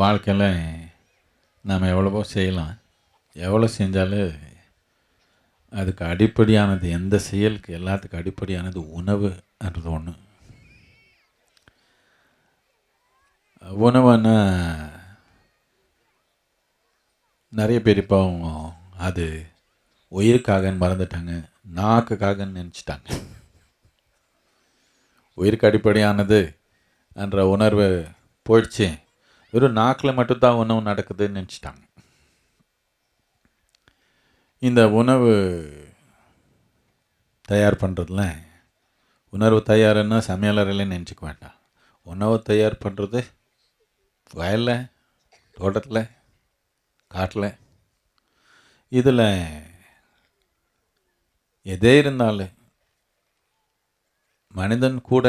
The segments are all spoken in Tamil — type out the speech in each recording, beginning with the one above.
வாழ்க்கையில் நாம் எவ்வளவோ செய்யலாம். எவ்வளோ செஞ்சாலும் அதுக்கு அடிப்படையானது எந்த செயலுக்கு எல்லாத்துக்கும் அடிப்படையானது உணவுன்றது ஒன்று உணவுன்னா நிறைய பேர் இப்போ அது உயிருக்காகன்னு மறந்துட்டாங்க நாக்குக்காகன்னு நினச்சிட்டாங்க. உயிருக்கு அடிப்படையானது என்ற உணர்வு போயிடுச்சு. வெறும் நாக்கில் மட்டும்தான் உணவு நடக்குதுன்னு நினச்சிட்டாங்க. இந்த உணவு தயார் பண்ணுறதுல உணர்வு தயாருன்னா சமையலறையில் நினச்சிக்க வேண்டாம். உணவு தயார் பண்ணுறது வயலில் தோட்டத்தில் காட்டில். இதில் எதே இருந்தாலும் மனிதன் கூட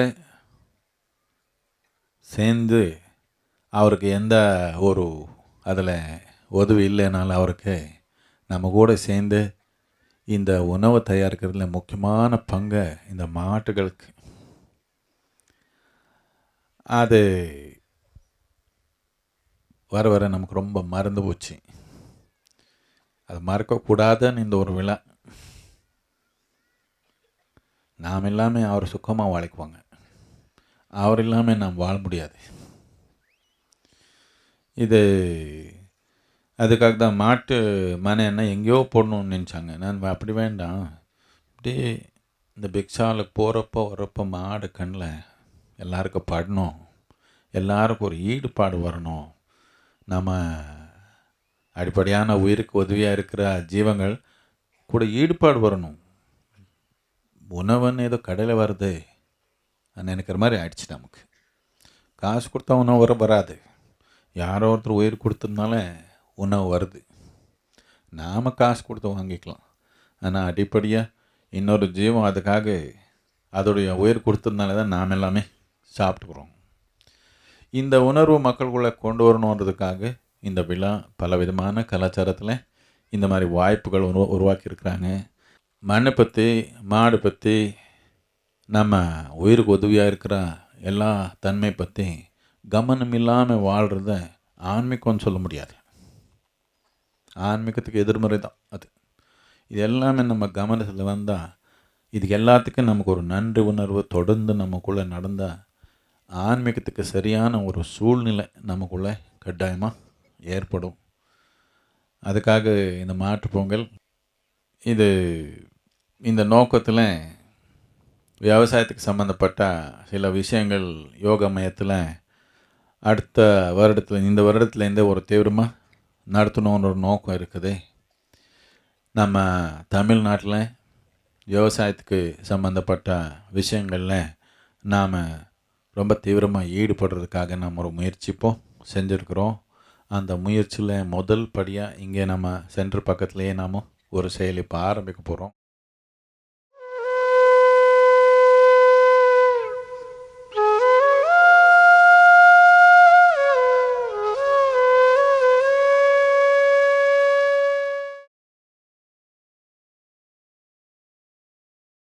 சேர்ந்து அவருக்கு எந்த ஒரு அதில் உதவி இல்லைனாலும் அவருக்கு நம்ம கூட சேர்ந்து இந்த உணவை தயாரிக்கிறதுல முக்கியமான பங்கை இந்த மாட்டுகளுக்கு. அது வர வர நமக்கு ரொம்ப மறந்து போச்சு. அது மறக்கக்கூடாதுன்னு இந்த ஒரு விழா. நாம் இல்லாமல் அவர் சுக்கமாக வாழைக்குவாங்க. அவர் இல்லாமல் நாம் வாழ முடியாது. இது அதுக்காக தான் மாட்டு மன என்ன எங்கேயோ போடணும்னு நினச்சாங்க. நான் அப்படி வேண்டாம். அப்படியே இந்த பிக்ஷாவில் போகிறப்போ வரப்போ மாடு கண்ணில் எல்லாருக்கும் படணும். எல்லாருக்கும் ஒரு ஈடுபாடு வரணும். நம்ம அடிப்படையான உயிருக்கு உதவியாக இருக்கிற ஜீவங்கள் கூட ஈடுபாடு வரணும். உணவுன்னு ஏதோ கடையில் வருது. நினைக்கிற மாதிரி ஆயிடுச்சு நமக்கு. காசு கொடுத்தா உணவு வர வராது. யாரோ ஒருத்தர் உயிர் கொடுத்ததுனால உணவு வருது. நாம் காசு கொடுத்து வாங்கிக்கலாம். ஆனால் அடிப்படையாக இன்னொரு ஜீவம் அதுக்காக அதோடைய உயிர் கொடுத்ததுனால தான் நாம் எல்லாமே சாப்பிட்டுக்கிறோம். இந்த உணர்வு மக்களுக்குள்ளே கொண்டு வரணுன்றதுக்காக இந்த விழா பல விதமான கலாச்சாரத்தில் இந்த மாதிரி வாய்ப்புகள் உருவா உருவாக்கியிருக்கிறாங்க. மண்ணை பற்றி மாடு பற்றி நம்ம உயிருக்கு உதவியாக இருக்கிற எல்லா தன்மை பற்றி கவனம் இல்லாமல் வாழ்கிறத ஆன்மீகம்னு சொல்ல முடியாது. ஆன்மீகத்துக்கு எதிர்மறை தான் அது. இது எல்லாமே நம்ம கவனத்தில் வந்தால் இதுக்கு எல்லாத்துக்கும் நமக்கு ஒரு நன்றி உணர்வு தொடர்ந்து நமக்குள்ளே நடந்தால் ஆன்மீகத்துக்கு சரியான ஒரு சூழ்நிலை நமக்குள்ளே கட்டாயமாக ஏற்படும். அதுக்காக இந்த மாட்டுப் பொங்கல் இது இந்த நோக்கத்தில் விவசாயத்துக்கு சம்மந்தப்பட்ட சில விஷயங்கள் யோக மையத்தில் அடுத்த வருடத்தில் இந்த வருடத்துலேருந்தே ஒரு தீவிரமாக நடத்தணுன்ற ஒரு நோக்கம் இருக்குது. நம்ம தமிழ்நாட்டில் விவசாயத்துக்கு சம்மந்தப்பட்ட விஷயங்களில் நாம் ரொம்ப தீவிரமாக ஈடுபடுறதுக்காக நம்ம ஒரு முயற்சிப்போம் செஞ்சுருக்குறோம். அந்த முயற்சியில் முதல் படியாக இங்கே நம்ம சென்டர் பக்கத்துலேயே நாம் ஒரு செயல் இப்போ ஆரம்பிக்க போகிறோம்